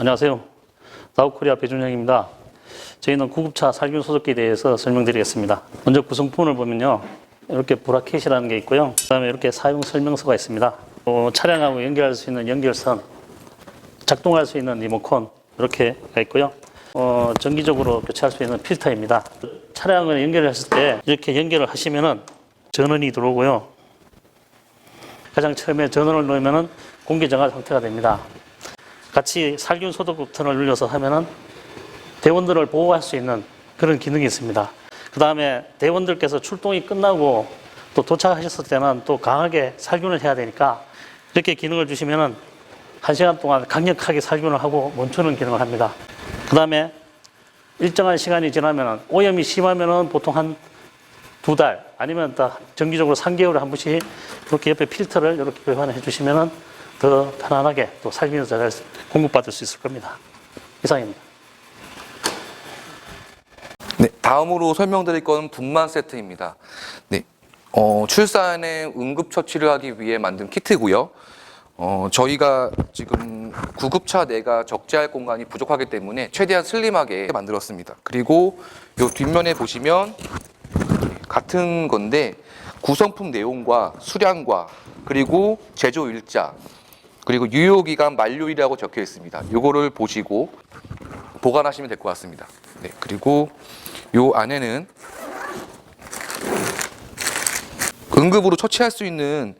안녕하세요. 다우코리아 배준영입니다. 저희는 구급차 살균 소독기에 대해서 설명드리겠습니다. 먼저 구성품을 보면요. 이렇게 브라켓이라는 게 있고요. 그 다음에 이렇게 사용 설명서가 있습니다. 어, 차량하고 연결할 수 있는 연결선, 작동할 수 있는 리모컨 이렇게가 있고요. 어, 정기적으로 교체할 수 있는 필터입니다. 차량을 연결했을 때 이렇게 연결을 하시면은 전원이 들어오고요. 가장 처음에 전원을 놓으면은 공기 정화 상태가 됩니다. 같이 살균 소독 버튼을 눌려서 하면은 대원들을 보호할 수 있는 그런 기능이 있습니다. 그 다음에 대원들께서 출동이 끝나고 또 도착하셨을 때는 또 강하게 살균을 해야 되니까 이렇게 기능을 주시면은 한 시간 동안 강력하게 살균을 하고 멈추는 기능을 합니다. 그 다음에 일정한 시간이 지나면은 오염이 심하면은 보통 한 두 달 아니면 다 정기적으로 3개월에 한 번씩 이렇게 옆에 필터를 이렇게 교환해 주시면은 더 편안하게 또 살균을 잘 공급받을 수 있을 겁니다. 이상입니다. 네, 다음으로 설명드릴 건 분만 세트입니다. 네, 어, 출산에 응급처치를 하기 위해 만든 키트고요. 어, 저희가 지금 구급차 내가 적재할 공간이 부족하기 때문에 최대한 슬림하게 만들었습니다. 그리고 요 뒷면에 보시면 같은 건데 구성품 내용과 수량과 그리고 제조 일자 그리고 유효 기간 만료일이라고 적혀 있습니다. 요거를 보시고 보관하시면 될 것 같습니다. 네, 그리고 요 안에는 응급으로 처치할 수 있는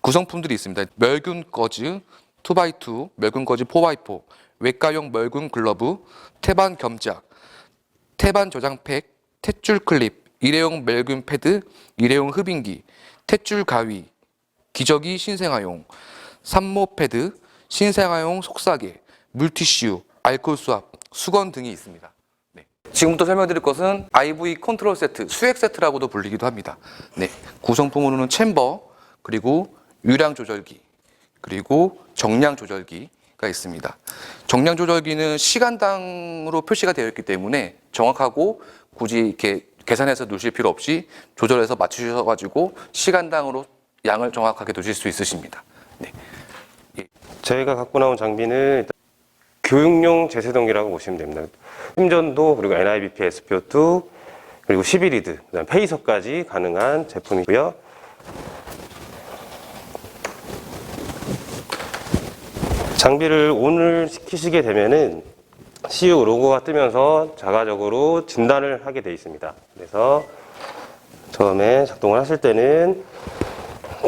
구성품들이 있습니다. 멸균 거즈 2x2, 멸균 거즈 4x4, 외과용 멸균 글러브, 태반 겸작, 태반 저장팩, 탯줄 클립, 일회용 멸균 패드, 일회용 흡인기, 탯줄 가위, 기저귀 신생아용, 산모 패드, 신생아용 속사계, 물티슈, 알코올 수압, 수건 등이 있습니다. 네. 지금부터 설명드릴 것은 IV 컨트롤 세트, 수액 세트라고도 불리기도 합니다. 네. 구성품으로는 챔버, 그리고 유량 조절기, 그리고 정량 조절기가 있습니다. 정량 조절기는 시간당으로 표시가 되어 있기 때문에 정확하고 굳이 이렇게 계산해서 놓으실 필요 없이 조절해서 맞추셔가지고 시간당으로 양을 정확하게 놓으실 수 있으십니다. 네. 저희가 갖고 나온 장비는 교육용 제세동기라고 보시면 됩니다. 심전도 그리고 NIBP SPO2 그리고 11리드 그다음 페이서까지 가능한 제품이고요. 장비를 오늘 시키시게 되면은 CU 로고가 뜨면서 자가적으로 진단을 하게 돼 있습니다. 그래서 처음에 작동을 하실 때는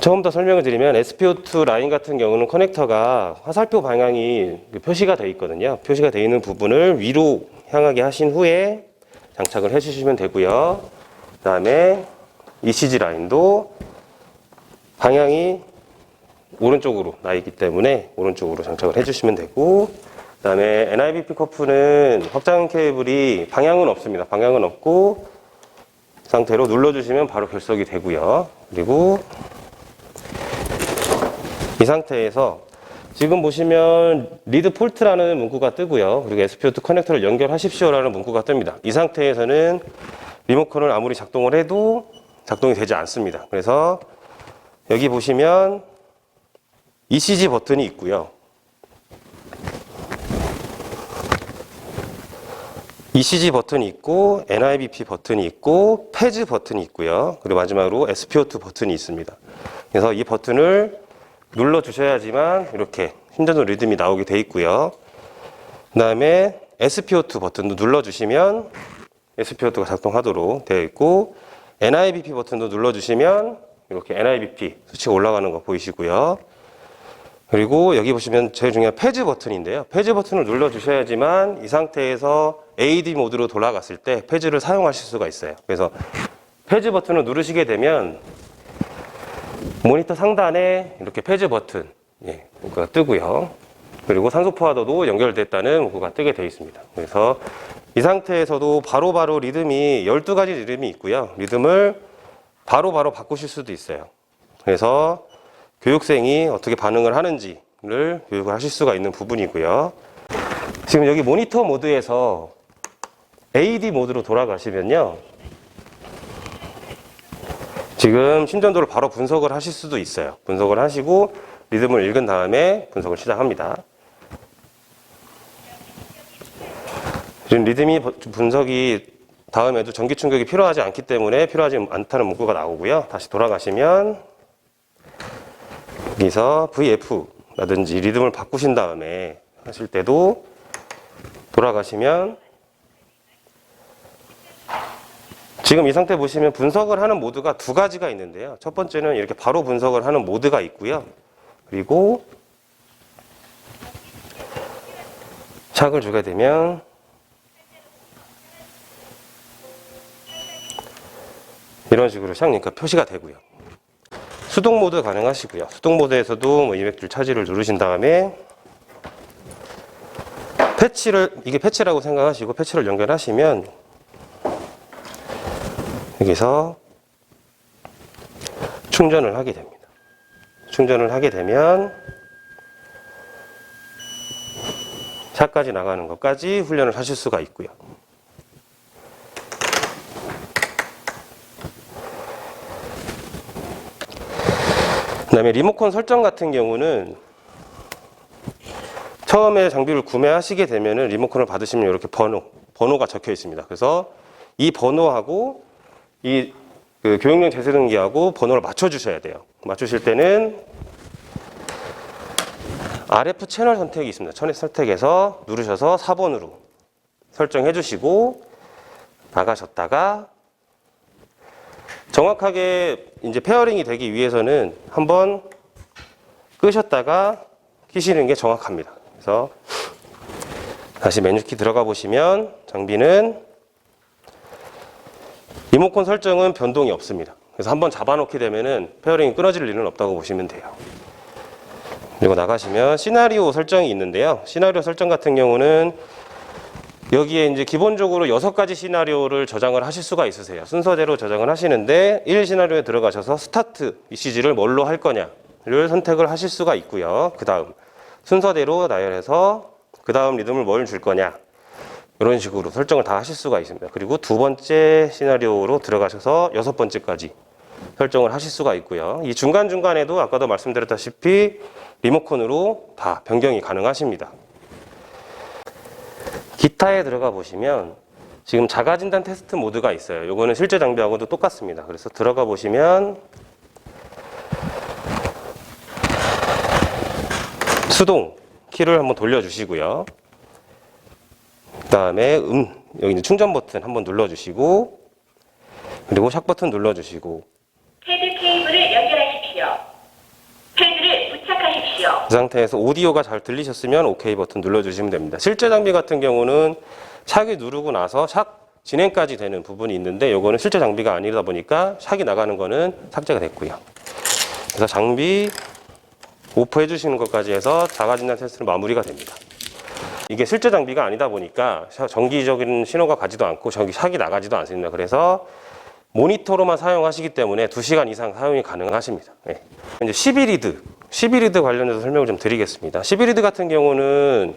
처음부터 설명을 드리면 SPO2 라인 같은 경우는 커넥터가 화살표 방향이 그 표시가 되어 있거든요. 표시가 되어 있는 부분을 위로 향하게 하신 후에 장착을 해주시면 되고요. 그 다음에 ECG 라인도 방향이 오른쪽으로 나 있기 때문에 오른쪽으로 장착을 해주시면 되고 그 다음에 NIBP 커프는 확장 케이블이 방향은 없습니다. 방향은 없고 상태로 눌러주시면 바로 결석이 되고요. 그리고 이 상태에서 지금 보시면 리드 폴트라는 문구가 뜨고요. 그리고 SPO2 커넥터를 연결하십시오라는 문구가 뜹니다. 이 상태에서는 리모컨을 아무리 작동을 해도 작동이 되지 않습니다. 그래서 여기 보시면 ECG 버튼이 있고요. ECG 버튼이 있고 NIBP 버튼이 있고 패즈 버튼이 있고요. 그리고 마지막으로 SPO2 버튼이 있습니다. 그래서 이 버튼을 눌러 주셔야지만 이렇게 심전도 리듬이 나오게 돼 있고요. 그 다음에 SPO2 버튼도 눌러 주시면 SPO2가 작동하도록 되어 있고 NIBP 버튼도 눌러 주시면 이렇게 NIBP 수치가 올라가는 거 보이시고요. 그리고 여기 보시면 제일 중요한 패즈 버튼인데요. 패즈 버튼을 눌러 주셔야지만 이 상태에서 AD 모드로 돌아갔을 때 패즈를 사용하실 수가 있어요. 그래서 패즈 버튼을 누르시게 되면 모니터 상단에 이렇게 패즈 버튼 예, 문구가 뜨고요. 그리고 산소 포화도도 연결됐다는 문구가 뜨게 되어 있습니다. 그래서 이 상태에서도 바로바로 리듬이 12가지 리듬이 있고요. 리듬을 바로 바로 바꾸실 수도 있어요. 그래서 교육생이 어떻게 반응을 하는지를 교육을 하실 수가 있는 부분이고요. 지금 여기 모니터 모드에서 AD 모드로 돌아가시면요. 지금 심전도를 바로 분석을 하실 수도 있어요. 분석을 하시고 리듬을 읽은 다음에 분석을 시작합니다. 지금 버- 분석이 다음에도 전기 충격이 필요하지 않기 때문에 필요하지 않다는 문구가 나오고요. 다시 돌아가시면 여기서 VF라든지 리듬을 바꾸신 다음에 하실 때도 돌아가시면 지금 이 상태 보시면 분석을 하는 모드가 두 가지가 있는데요. 첫 번째는 이렇게 바로 분석을 하는 모드가 있고요. 그리고 샥을 주게 되면 이런 식으로 샥 링크가 표시가 되고요. 수동 모드 가능하시고요. 수동 모드에서도 뭐 200줄 차지를 누르신 다음에 패치를 이게 패치라고 생각하시고 패치를 연결하시면 여기서 충전을 하게 됩니다. 충전을 하게 되면 샷까지 나가는 것까지 훈련을 하실 수가 있고요. 그 다음에 리모컨 설정 같은 경우는 처음에 장비를 구매하시게 되면은 리모컨을 받으시면 이렇게 번호, 번호가 적혀 있습니다. 그래서 이 번호하고 이 그 교육용 제세등기하고 번호를 맞춰 주셔야 돼요. 맞추실 때는 RF 채널 선택이 있습니다. 채널 선택에서 누르셔서 4번으로 설정해 주시고 나가셨다가 정확하게 이제 페어링이 되기 위해서는 한번 끄셨다가 키시는 게 정확합니다. 그래서 다시 메뉴키 들어가 보시면 장비는 리모컨 설정은 변동이 없습니다. 그래서 한번 잡아놓게 되면은 페어링이 끊어질 일은 없다고 보시면 돼요. 그리고 나가시면 시나리오 설정이 있는데요. 시나리오 설정 같은 경우는 여기에 이제 기본적으로 여섯 가지 시나리오를 저장을 하실 수가 있으세요. 순서대로 저장을 하시는데 1 시나리오에 들어가셔서 스타트 ECG를 뭘로 할 거냐를 선택을 하실 수가 있고요. 그 다음 순서대로 나열해서 그 다음 리듬을 뭘 줄 거냐 이런 식으로 설정을 다 하실 수가 있습니다. 그리고 두 번째 시나리오로 들어가셔서 여섯 번째까지 설정을 하실 수가 있고요. 이 중간중간에도 아까도 말씀드렸다시피 리모컨으로 다 변경이 가능하십니다. 기타에 들어가 보시면 지금 자가 진단 테스트 모드가 있어요. 이거는 실제 장비하고도 똑같습니다. 그래서 들어가 보시면 수동 키를 한번 돌려주시고요. 그 다음에 음 여기 있는 충전 버튼 한번 눌러주시고 그리고 샥 버튼 눌러주시고 헤드 케이블을 연결하십시오. 헤드를 부착하십시오. 그 상태에서 오디오가 잘 들리셨으면 OK 버튼 눌러주시면 됩니다. 실제 장비 같은 경우는 샥이 누르고 나서 샥 진행까지 되는 부분이 있는데 이거는 실제 장비가 아니다 보니까 샥이 나가는 거는 삭제가 됐고요. 그래서 장비 오프 해주시는 것까지 해서 자가진단 테스트는 마무리가 됩니다. 이게 실제 장비가 아니다 보니까 샤- 정기적인 신호가 가지도 않고 저기 샥이 나가지도 않습니다. 그래서 모니터로만 사용하시기 때문에 2시간 이상 사용이 가능하십니다. 네. 이제 11리드, 11리드 관련해서 설명을 좀 드리겠습니다. 11리드 같은 경우는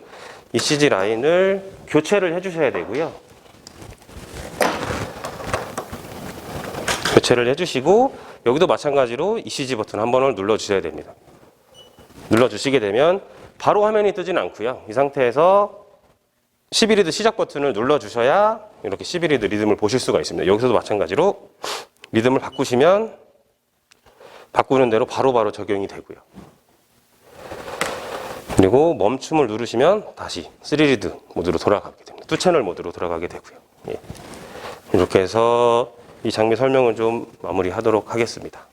ECG 라인을 교체를 해주셔야 되고요. 교체를 해주시고 여기도 마찬가지로 ECG 버튼 한 번을 눌러주셔야 됩니다. 눌러주시게 되면 바로 화면이 뜨진 않고요. 이 상태에서 11리드 시작 버튼을 눌러주셔야 이렇게 11리드 리듬을 보실 수가 있습니다. 여기서도 마찬가지로 리듬을 바꾸시면 바꾸는 대로 바로바로 적용이 되고요. 그리고 멈춤을 누르시면 다시 3리드 모드로 돌아가게 됩니다. 투 채널 모드로 돌아가게 되고요. 예. 이렇게 해서 이 장비 설명을 좀 마무리하도록 하겠습니다.